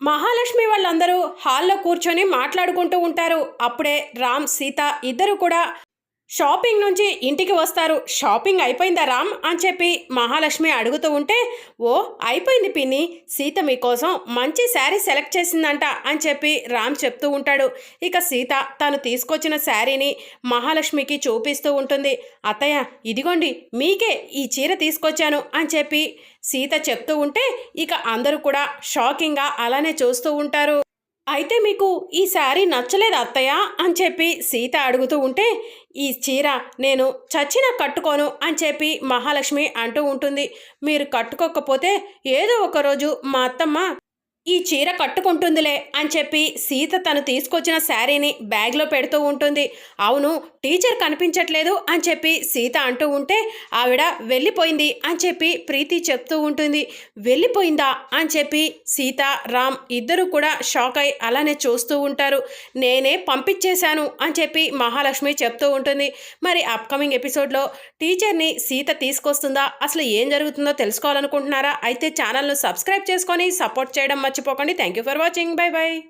మహాలక్ష్మి వాళ్ళందరూ హాల్లో కూర్చొని మాట్లాడుకుంటూ ఉంటారు. అప్పుడే రామ్ సీత ఇద్దరు కూడా షాపింగ్ నుంచి ఇంటికి వస్తారు. షాపింగ్ అయిపోయిందా రామ్? అని చెప్పి మహాలక్ష్మి అడుగుతూ ఉంటే ఓ అయిపోయింది పిన్ని. సీత మీకోసం మంచి శారీ సెలెక్ట్ చేసిందంట అని చెప్పి రామ్ చెప్తూ ఉంటాడు. ఇక సీత తను తీసుకొచ్చిన శారీని మహాలక్ష్మికి చూపిస్తూ ఉంటుంది. అత్తయ్య ఇదిగోండి మీకే ఈ చీర తీసుకొచ్చాను అని చెప్పి సీత చెప్తూ ఉంటే ఇక అందరూ కూడా షాకింగ్గా అలానే చూస్తూ ఉంటారు. అయితే మీకు ఈ శారీ నచ్చలేదు అత్తయ్య అని చెప్పి సీత అడుగుతూ ఉంటే ఈ చీర నేను చచ్చినా కట్టుకోను అని చెప్పి మహాలక్ష్మి అంటూ ఉంటుంది. మీరు కట్టుకోకపోతే ఏదో ఒకరోజు మా అత్తమ్మ ఈ చీర కట్టుకుంటుందిలే అని చెప్పి సీత తను తీసుకొచ్చిన శారీని బ్యాగ్లో పెడుతూ ఉంటుంది. అవును టీచర్ కనిపించట్లేదు అని చెప్పి సీత అంటూ ఉంటే ఆవిడ వెళ్ళిపోయింది అని చెప్పి ప్రీతి చెప్తూ ఉంటుంది. వెళ్ళిపోయిందా అని చెప్పి సీత రామ్ ఇద్దరు కూడా షాక్ అయి అలానే చూస్తూ ఉంటారు. నేనే పంపించేశాను అని చెప్పి మహాలక్ష్మి చెప్తూ ఉంటుంది. మరి అప్కమింగ్ ఎపిసోడ్లో టీచర్ని సీత తీసుకొస్తుందా? అసలు ఏం జరుగుతుందో తెలుసుకోవాలనుకుంటున్నారా? అయితే ఛానల్ను సబ్స్క్రైబ్ చేసుకొని సపోర్ట్ చేయడం మర్చిపోకండి. Thank you for watching bye bye